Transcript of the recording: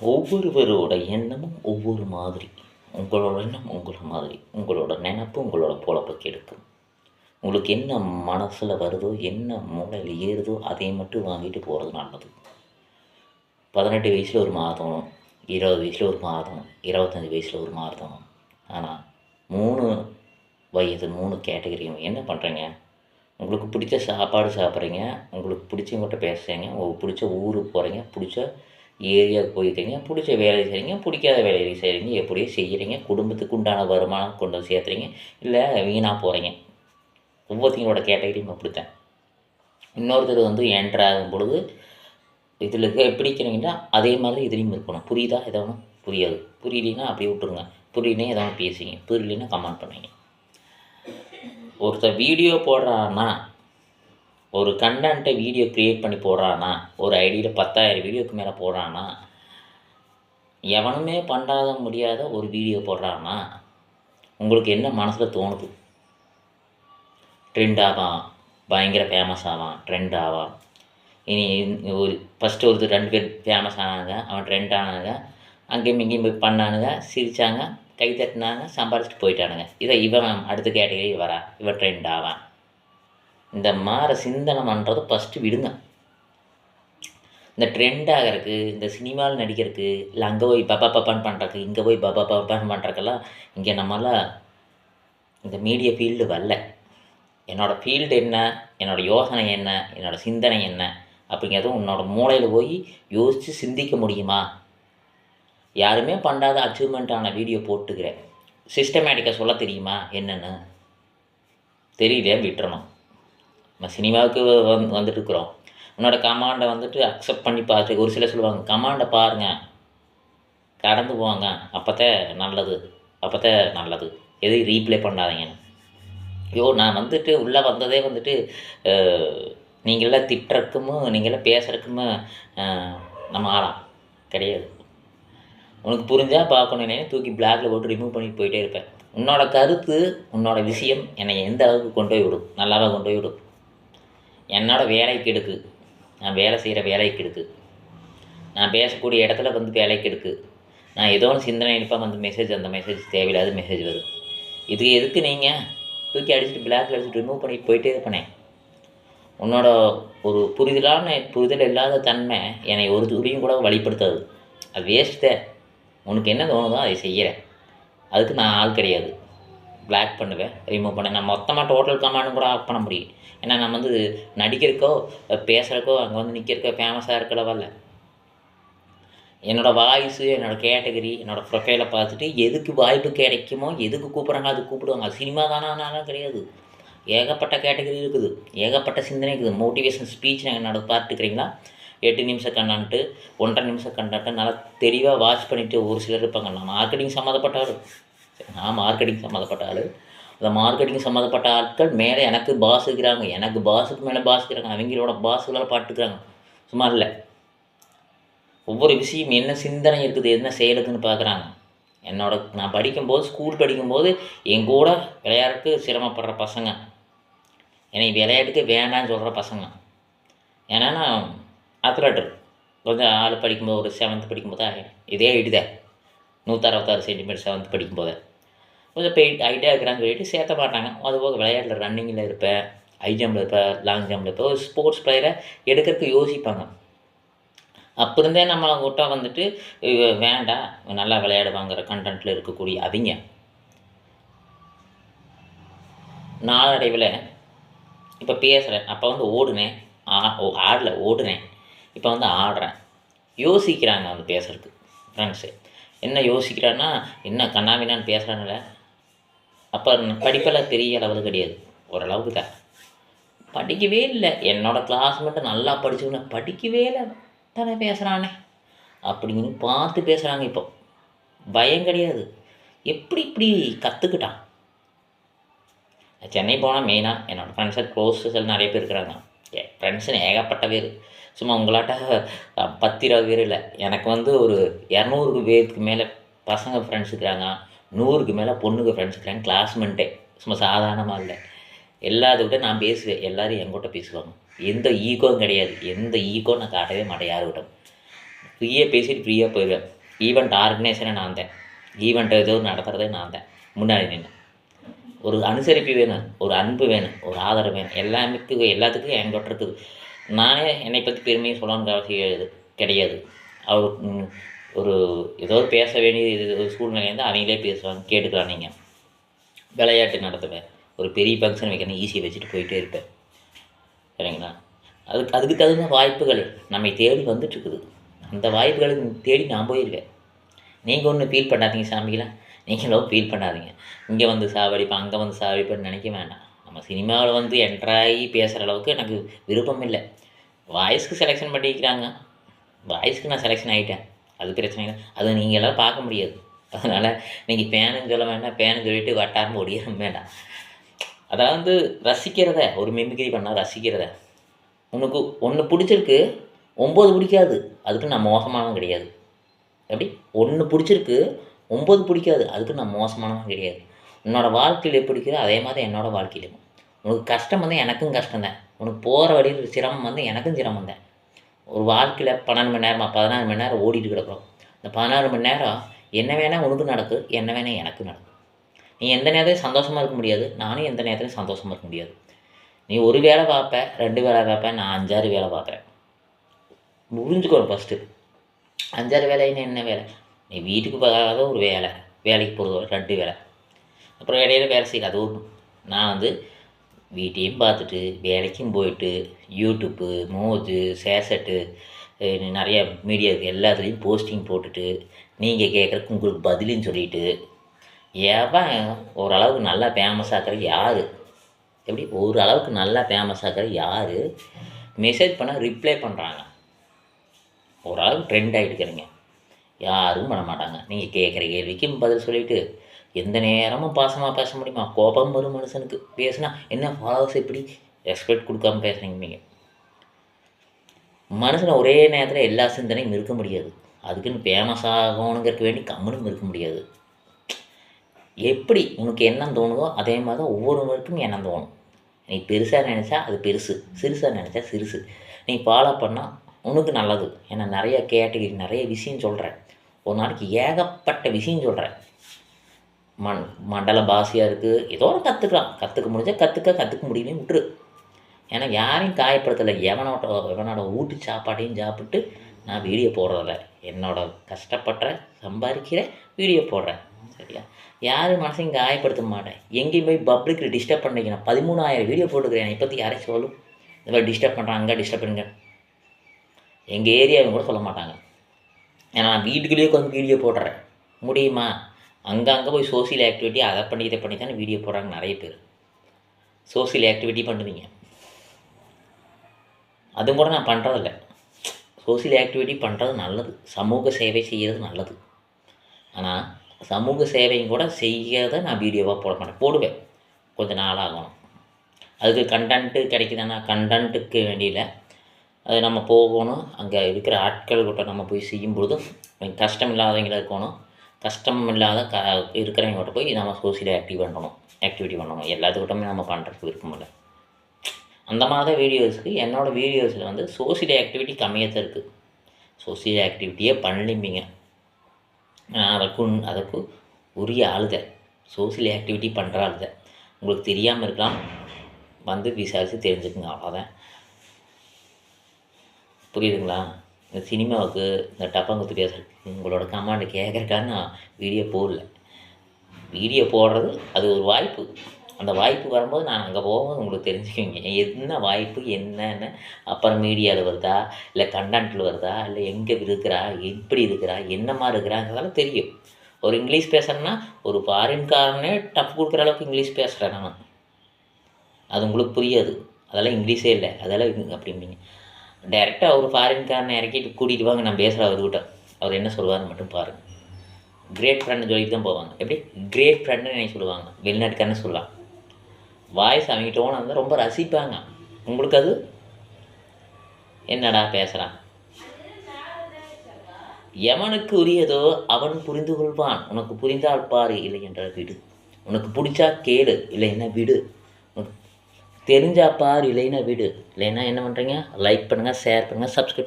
ஒவ்வொருவரோட எண்ணமும் ஒவ்வொரு மாதிரி. உங்களோட எண்ணம் உங்கள மாதிரி. உங்களோட நினப்பு உங்களோட பொழப்பை கெடுக்கும். உங்களுக்கு என்ன மனசில் வருதோ என்ன மூளையில் ஏறுதோ அதை மட்டும் வாங்கிட்டு போகிறது நல்லது. பதினெட்டு வயசில் ஒரு மாதம் இருபது வயசில் ஒரு மாதம் இருபத்தஞ்சி வயசில் ஒரு மாதம். ஆனால் மூணு வயது மூணு கேட்டகரியும் என்ன பண்ணுறீங்க உங்களுக்கு பிடிச்ச சாப்பாடு சாப்பிட்றீங்க உங்களுக்கு பிடிச்சவங்ககிட்ட பேசுகிறீங்க உங்களுக்கு பிடிச்ச ஊருக்கு போகிறீங்க பிடிச்ச ஏரியாவுக்கு போயிருக்கீங்க பிடிச்ச வேலையை செய்கிறீங்க பிடிக்காத வேலையை செய்கிறீங்க எப்படியோ செய்கிறீங்க குடும்பத்துக்கு உண்டான வருமானம் கொண்டு வந்து சேர்த்துறீங்க இல்லை வீணாக போகிறீங்க ஒவ்வொருத்தங்களோட கேட்டகரியும் அப்படித்தான். இன்னொருத்தர் வந்து என்ட்ரு ஆகும் பொழுது இதில் இருக்க பிடிக்கிறீங்கன்னா அதே மாதிரி இதுலேயும் இருக்கணும். புரியுதா? எதாவது புரியாது. புரியலைன்னா அப்படியே விட்டுருங்க. புரியலைன்னா எதாவது பேசுங்க. புரியலைன்னா கமெண்ட் பண்ணுங்க. ஒருத்தர் வீடியோ போடுறான்னா ஒரு கண்டென்ட்டை வீடியோ க்ரியேட் பண்ணி போடுறானா ஒரு ஐடியில் பத்தாயிரம் வீடியோக்கு மேலே போடுறானா எவனுமே பண்ணாத முடியாத ஒரு வீடியோ போடுறானா உங்களுக்கு என்ன மனசில் தோணுது? ட்ரெண்ட் ஆவான் பயங்கர ஃபேமஸ் ஆவான் ட்ரெண்ட் ஆவான். இனி ஒரு ஃபஸ்ட்டு ஒருத்தர் ரெண்டு பேர் ஃபேமஸ் ஆனாங்க அவன் ட்ரெண்ட் ஆனாங்க அங்கேயும் இங்கேயும் போய் பண்ணானுங்க சிரித்தாங்க கை தட்டினாங்க சம்பாரிச்சிட்டு போயிட்டானுங்க. இதை இவன் அடுத்த கேட்டகரி வரா இவன் ட்ரெண்ட் ஆவான். இந்த மாற சிந்தனை பண்ணுறது ஃபஸ்ட்டு விடுங்க. இந்த ட்ரெண்ட் ஆகிறதுக்கு இந்த சினிமாவில் நடிக்கிறதுக்கு இல்லை அங்கே போய் பப்பா பப்பான்னு பண்ணுறக்கு இங்கே போய் பப்பா பப்பான்னு பண்ணுறக்கெல்லாம் இங்கே நம்மளாம் இந்த மீடியா ஃபீல்டு வரல. என்னோடய ஃபீல்டு என்ன என்னோடய யோசனை என்ன என்னோடய சிந்தனை என்ன அப்படிங்கிறதும் உன்னோட மூளையில் போய் யோசித்து சிந்திக்க முடியுமா? யாருமே பண்ணாத அச்சீவ்மெண்ட்டான வீடியோ போட்டுக்கிறேன். சிஸ்டமேட்டிக்காக சொல்ல தெரியுமா? என்னென்னு? தெரியல விட்டுறணும். நம்ம சினிமாவுக்கு வந்து வந்துட்டு இருக்கிறோம் உன்னோட கமாண்டை வந்துட்டு அக்செப்ட் பண்ணி பார்த்து ஒரு சிலர் சொல்லுவாங்க கமாண்டை பாருங்கள் கடந்து போவாங்க அப்போத்தே நல்லது. அப்போத்தே நல்லது. எதையும் ரீப்ளே பண்ணாதீங்கன்னு ஐயோ நான் வந்துட்டு உள்ளே வந்ததே வந்துட்டு நீங்களாம் திட்டுறக்கும் நீங்களாம் பேசுகிறக்குமோ நம்ம ஆளாம் கிடையாது. உனக்கு புரிஞ்சால் பார்க்கணுன்னே தூக்கி பிளாக்ல போட்டு ரிமூவ் பண்ணிட்டு போயிட்டே இருப்பேன். உன்னோட கருத்து உன்னோட விஷயம் என்னை எந்த அளவுக்கு கொண்டு போய் விடும்? நல்லாவே கொண்டு போய் விடும்? என்னோட வேலைக்கு எடுக்கு. நான் வேலை செய்கிற வேலைக்கு எடுக்கு. நான் பேசக்கூடிய இடத்துல வந்து வேலைக்கு எடுக்கு. நான் ஏதோ ஒன்று சிந்தனை எடுப்பேன் வந்து மெசேஜ் அந்த மெசேஜ் தேவையில்லாத மெசேஜ் வரும். இதுக்கு எதுக்கு நீங்கள் தூக்கி அடிச்சுட்டு பிளாக்ல அடிச்சுட்டு ரிமூவ் பண்ணிட்டு போயிட்டே இருப்பேன்? உன்னோட ஒரு புரிதலான புரிதல் இல்லாத தன்மை என்னை ஒரு துளியும் கூட வழிப்படுத்தாது. அது வேஸ்ட்டே உனக்கு என்ன தோணுதோ அதை செய்கிறேன் அதுக்கு நான் ஆள் கிடையாது. பிளாக் பண்ணுவேன். ரிமூவ் பண்ணேன் நான் மொத்தமாக டோட்டல் கமாண்டும் கூட ஆஃப் பண்ண முடியும் ஏன்னா நம்ம வந்து நடிக்கிறக்கோ பேசுகிறக்கோ அங்கே வந்து நிற்கிறக்கோ ஃபேமஸாக இருக்கல வரல என்னோடய வாய்ஸு என்னோடய கேட்டகரி என்னோடய ப்ரொஃபைலை பார்த்துட்டு எதுக்கு வாய்ப்பு கிடைக்குமோ எதுக்கு கூப்பிட்றாங்க அது கூப்பிடுவாங்க. அது சினிமா தானானாலும் கிடையாது. ஏகப்பட்ட கேட்டகரி இருக்குது. ஏகப்பட்ட சிந்தனை இருக்குது. மோட்டிவேஷன் ஸ்பீச் என்னோட பார்த்துக்கிறீங்களா எட்டு நிமிஷம் கண்டான்ட்டு ஒன்றரை நிமிஷம் கண்டான்ட்டு நல்லா தெளிவாக வாட்ச் பண்ணிவிட்டு ஒரு சிலர் இருப்பாங்க. நான் மார்க்கெட்டிங் சம்மந்தப்பட்டவர். சரி நான் மார்க்கெட்டிங் சம்மந்தப்பட்ட ஆள். அந்த மார்க்கெட்டிங் சம்மந்தப்பட்ட ஆட்கள் மேலே எனக்கு பாஸ் இருக்கிறாங்க எனக்கு பாஸுக்கு மேலே பாஸ் இருக்கிறாங்க அவங்களோட பாஸுகளால் பாட்டுக்கிறாங்க சும்மா இல்லை. ஒவ்வொரு விஷயம் என்ன சிந்தனை இருக்குது என்ன செயலுக்குன்னு பார்க்குறாங்க என்னோட நான் படிக்கும்போது ஸ்கூல் படிக்கும்போது என் கூட விளையாடுறதுக்கு சிரமப்படுற பசங்க. என்னை விளையாட்டுக்கு வேண்டான்னு சொல்கிற பசங்க. ஏன்னா நான் அத்லெட்டர் கொஞ்சம் ஆள் படிக்கும்போது ஒரு செவன்த் படிக்கும்போது இதே ஐடிதே நூற்றி அறுபத்தாறு சென்டிமீட்டர் செவன்த் படிக்கும்போது. கொஞ்சம் பெயிட் ஹைட்டாக இருக்கிறான்னு சொல்லிட்டு சேர்த்த மாட்டாங்க. அதுபோக விளையாட்டில் ரன்னிங்கில் இருப்பேன். ஹை ஜம்பில் இருப்பேன். லாங் ஜம்பில் இருப்பேன். ஒரு ஸ்போர்ட்ஸ் பிளேயரை எடுக்கிறதுக்கு யோசிப்பாங்க. அப்போ இருந்தே நம்ம கிட்ட வந்துட்டு வேண்டாம். நல்லா விளையாடுவாங்கிற கண்டென்ட்டில் இருக்கக்கூடிய அவங்க. நாளடைவில் இப்போ பேசுகிறேன் அப்போ வந்து ஓடுனேன். ஆ ஆடல ஓடுனேன். இப்போ வந்து ஆடுறேன். யோசிக்கிறாங்க வந்து பேசுகிறதுக்கு ஃப்ரெண்ட்ஸு என்ன யோசிக்கிறான்னா என்ன கண்ணாவினான்னு பேசுகிறானுல அப்போ படிப்பெல்லாம் பெரிய அளவில் கிடையாது. ஓரளவுக்கு தான். படிக்கவே இல்லை. என்னோடய கிளாஸ் மட்டும் நல்லா படித்தவன படிக்கவே இல்லை. தானே பேசுகிறானே அப்படின்னு பார்த்து பேசுகிறாங்க இப்போ. பயம் கிடையாது. எப்படி இப்படி கற்றுக்கிட்டான் சென்னை போனால் மெயினாக என்னோடய ஃப்ரெண்ட்ஸை க்ளோஸஸ் நிறைய பேர் இருக்கிறாங்க. என் ஃப்ரெண்ட்ஸுன்னு ஏகப்பட்ட பேர். சும்மா உங்களாட்ட பத்து இருபது பேர் இல்லை. எனக்கு வந்து ஒரு இரநூறு பேருக்கு மேலே பசங்க ஃப்ரெண்ட்ஸ் இருக்கிறாங்க. நூறுக்கு மேலே பொண்ணுக்கு ஃப்ரெண்ட்ஸ் இருக்கிறாங்க கிளாஸ்மெண்ட்டே சும்மா சாதாரணமாக இல்லை. எல்லாத்த விட நான் பேசுவேன். எல்லோரும் என்கிட்ட பேசுவாங்க. எந்த ஈகோவும் கிடையாது. எந்த ஈகோ நான் காட்டவே மாட்டேன் யாருக்கிட்ட ஃப்ரீயாக பேசிட்டு ஃப்ரீயாக போயிடுவேன். ஈவெண்ட் ஆர்கனைசரே நான் தான் ஈவெண்ட்டை ஏதோ நடத்துகிறதே நான் தான் முன்னாடி நின்று ஒரு அனுசரிப்பு வேணும். ஒரு அன்பு வேணும். ஒரு ஆதரவு வேணும். எல்லாமே எல்லாத்துக்கும் என்கிட்ட இருக்குது. நானே என்னை பற்றி பெருமையை சொல்லணுங்கிற அவசியம் கிடையாது. அவர் ஒரு ஏதோ பேச வேண்டிய இது ஒரு சூழ்நிலை இருந்தால் அவங்களே பேசுவாங்க கேட்டுக்கலாம் நீங்கள் விளையாட்டு நடத்துவேன். ஒரு பெரிய ஃபங்க்ஷன் வைக்கணும் ஈஸியாக வச்சுட்டு போயிட்டே இருப்பேன். சரிங்களா? அதுக்கு அதுக்கு தகுந்த வாய்ப்புகள் நம்மை தேடி வந்துட்டுருக்குது. அந்த வாய்ப்புகளை தேடி நான் போயிருவேன். நீங்கள் ஒன்றும் ஃபீல் பண்ணாதீங்க சாமிகளா. நீங்களும் ஃபீல் பண்ணாதீங்க. இங்கே வந்து சாவடிப்பேன் அங்கே வந்து சாவடிப்பேன்னு நினைக்க வேண்டாம் நம்ம சினிமாவில் வந்து என்ட்ராகி பேசுகிற அளவுக்கு எனக்கு விருப்பம் இல்லை. வாய்ஸ்க்கு செலெக்ஷன் பண்ணிக்கிறாங்க வாய்ஸ்க்கு நான் செலெக்ஷன் ஆகிட்டேன் அது பிரச்சனை இல்லை அது நீங்கள் எல்லாம் பார்க்க முடியாது. அதனால் நீங்கள் பேனுன்னு சொல்ல வேண்டாம் பேனு சொல்லிட்டு வட்டாரம் ஓடிட வேண்டாம். அதாவது ரசிக்கிறத ஒரு மிமிக்ரி பண்ணால் ரசிக்கிறத. உனக்கு ஒன்று பிடிச்சிருக்கு ஒம்பது பிடிக்காது. அதுக்கு நான் மோசமானவன் கிடையாது. எப்படி? ஒன்று பிடிச்சிருக்கு ஒம்பது பிடிக்காது. அதுக்கு நான் மோசமானவன் கிடையாது. உன்னோட வாழ்க்கையில் எப்படி இருக்குதோ அதே மாதிரி என்னோட வாழ்க்கையிலும். உனக்கு கஷ்டம் வந்து எனக்கும் கஷ்டம் தான் உனக்கு போகிற வழியில் சிரமம் வந்து எனக்கும் சிரமம் தான் ஒரு வாழ்க்கையில் பன்னெண்டு மணி நேரமா பதினாறு மணி நேரம் ஓடிட்டு கிடக்குறோம். இந்த பதினாறு மணி நேரம் என்ன வேணால் உனக்கு நடக்கு என்ன வேணால் எனக்கு நடக்கும் நீ எந்த நேரத்துலையும் சந்தோஷமாக இருக்க முடியாது. நானும் எந்த நேரத்துலையும் சந்தோஷமாக இருக்க முடியாது. நீ ஒரு வேலை பார்ப்ப ரெண்டு வேலை பார்ப்பேன் நான் அஞ்சாறு வேலை பார்க்குறேன் புரிஞ்சுக்கணும் ஃபஸ்ட்டு அஞ்சாறு வேலைன்னு என்ன வேலை? நீ வீட்டுக்கு போகாத ஒரு வேலை. வேலைக்கு போகிறது ரெண்டு வேலை. அப்புறம் இடையில வேலை செய்யல. அது ஒன்று நான் வந்து வீட்டையும் பார்த்துட்டு வேலைக்கும் போயிட்டு யூடியூப்பு மோஜு சேசட்டு நிறையா மீடியா இருக்குது எல்லாத்துலேயும் போஸ்டிங் போட்டுட்டு நீங்கள் கேட்குறக்கு உங்களுக்கு பதிலுன்னு சொல்லிட்டு எவன் ஓரளவுக்கு நல்லா ஃபேமஸ் ஆக்குறது யார்? எப்படி? ஓரளவுக்கு நல்லா ஃபேமஸ் ஆக்குறது யார்? மெசேஜ் பண்ணால் ரிப்ளை பண்ணுறாங்க ஓரளவுக்கு ட்ரெண்ட் ஆகிட்டுக்கிறீங்க யாரும் பண்ண மாட்டாங்க. நீங்கள் கேட்குற கேள்விக்கும் பதில் சொல்லிவிட்டு எந்த நேரமும் பாசமாக பேச முடியுமா? கோபம் வரும் மனுஷனுக்கு. பேசுனா என்ன ஃபாலோவர்ஸ் எப்படி ரெஸ்பெக்ட் கொடுக்காம பேசுகிறீங்க நீங்கள் மனுஷனை ஒரே நேரத்தில் எல்லா சிந்தனையும் இருக்க முடியாது. அதுக்குன்னு ஃபேமஸ் ஆகணுங்கிறதுக்கு வேண்டி கம்முனும் இருக்க முடியாது. எப்படி உனக்கு எண்ணம் தோணுதோ அதே மாதிரி தான் ஒவ்வொருவருக்கும் எண்ணம் தோணும். நீ பெருசாக நினச்சா அது பெருசு. சிறுசாக நினச்சா சிறுசு. நீ ஃபாலோ பண்ணால் உனக்கு நல்லது. ஏன்னா நிறைய கேட்டகரி நிறைய விஷயம் சொல்கிறேன் ஒரு நாளைக்கு ஏகப்பட்ட விஷயம் சொல்கிறேன் மண் மண்டல பாஷையாக இருக்குது ஏதோ ஒரு கற்றுக்கலாம் கற்றுக்க முடிஞ்சால் கற்றுக்க கற்றுக்க முடியலையும் விட்டுரு. ஏன்னா யாரையும் காயப்படுத்தலை. எவனோட எவனோட ஊட்டி சாப்பாட்டையும் சாப்பிட்டு நான் வீடியோ போடுறதில்ல. என்னோட கஷ்டப்படுற சம்பாதிக்கிற வீடியோ போடுறேன். சரியா? யாரும் மனசையும் காயப்படுத்த மாட்டேன். எங்கேயும் போய் பப்ளிக்கில் டிஸ்டர்ப் பண்ணிக்க நான் பதிமூணாயிரம் வீடியோ போட்டுக்கிறேன். என்னை பற்றி யாரையும் சொல்லும் இந்த மாதிரி டிஸ்டர்ப் பண்ணுறாங்க அங்கே டிஸ்டர்ப் பண்ணுங்க. எங்கள் ஏரியாவும் கூட சொல்ல மாட்டாங்க. ஏன்னா நான் வீட்டுக்குள்ளேயே கொஞ்சம் வீடியோ போடுறேன் முடியுமா? அங்கே அங்கே போய் சோசியல் ஆக்டிவிட்டி அதை பண்ணி இதை பண்ணி தானே வீடியோ போடுறாங்க நிறைய பேர். சோசியல் ஆக்டிவிட்டி பண்ணுவீங்க. அதுவும் கூட நான் பண்ணுறதில்ல சோசியல் ஆக்டிவிட்டி பண்ணுறது நல்லது. சமூக சேவை செய்கிறது நல்லது. ஆனால் சமூக சேவையும் கூட செய்யாத நான் வீடியோவாக போட மாட்டேன். போடுவேன். கொஞ்சம் நாள் ஆகணும். அதுக்கு கண்டென்ட்டு கிடைக்குதுன்னா கண்டென்ட்டுக்கு வேண்டியில் அது நம்ம போகணும். அங்கே இருக்கிற ஆட்கள் கிட்ட நம்ம போய் செய்யும்பொழுது கஷ்டம் இல்லாதவங்களாக இருக்கணும். கஷ்டம் இல்லாத க இருக்கிறவங்ககிட்ட போய் நம்ம சோசியல் ஆக்டிவ் பண்ணணும். ஆக்டிவிட்டி பண்ணணும். எல்லாத்துக்கிட்டமே நம்ம பண்ணுறதுக்கு விருப்பமில்லை அந்த மாதிரி வீடியோஸுக்கு என்னோடய வீடியோஸில் வந்து சோசியல் ஆக்டிவிட்டி கம்மியாக தான் இருக்குது சோசியல் ஆக்டிவிட்டியே பண்ணலிம்பிங்க அதுக்கும் அதற்கு உரிய ஆளுத சோசியல் ஆக்டிவிட்டி பண்ணுற ஆளுத உங்களுக்கு தெரியாமல் இருக்கலாம். வந்து விசாரித்து தெரிஞ்சுக்குங்க. அவ்வளோதான் புரியுதுங்களா? சினிமாவுக்கு இந்த டப்பாங்குத்து பேசுறதுக்கு உங்களோட கமாண்டு கேட்குறக்கான்னு நான் வீடியோ போடல. வீடியோ போடுறது அது ஒரு வாய்ப்பு. அந்த வாய்ப்பு வரும்போது நான் அங்கே போகும்போது உங்களுக்கு தெரிஞ்சுக்குவீங்க. என்ன வாய்ப்பு என்னென்ன அப்புறம் மீடியாவில் வருதா? இல்லை கண்டென்ட்டில் வருதா? இல்லை எங்கே இருக்கிறா? எப்படி இருக்கிறா? என்னமா இருக்கிறாங்கிறதெல்லாம் தெரியும். ஒரு இங்கிலீஷ் பேசுகிறேன்னா ஒரு ஃபாரின்காரனே டஃப் கொடுக்குற அளவுக்கு இங்கிலீஷ் பேசுகிறேன் நான். அது உங்களுக்கு புரியாது. அதெல்லாம் இங்கிலீஷே இல்லை. அதெல்லாம் அப்படிம்பீங்க. டைரெக்டாக ஒரு ஃபாரின்காரனை இறக்கிட்டு கூட்டிகிட்டு வாங்க நான் பேசுகிற அவர்கிட்ட அவர் என்ன சொல்லுவார்னு மட்டும் பாருங்கள் கிரேட் ஃப்ரெண்டு சொல்லிட்டு தான் போவாங்க. எப்படி? கிரேட் ஃப்ரெண்டுன்னு என்னை சொல்லுவாங்க. வெளிநாட்டுக்காரன்னு சொல்லலாம். வாய்ஸ் அவங்க ஓன வந்து ரொம்ப ரசிப்பாங்க. உங்களுக்கு அது? என்னடா பேசுகிறான் எவனுக்கு உரியதோ அவன் புரிந்து கொள்வான் உனக்கு புரிந்தால் பாரு இல்லை என்றால் விடு. உனக்கு பிடிச்சா கேளு என்ன விடு. உனக்கு தெரிஞ்சா இல்லைன்னா விடு. இல்லைன்னா என்ன பண்ணுறீங்க லைக் பண்ணுங்கள் ஷேர் பண்ணுங்கள் சப்ஸ்கிரைப்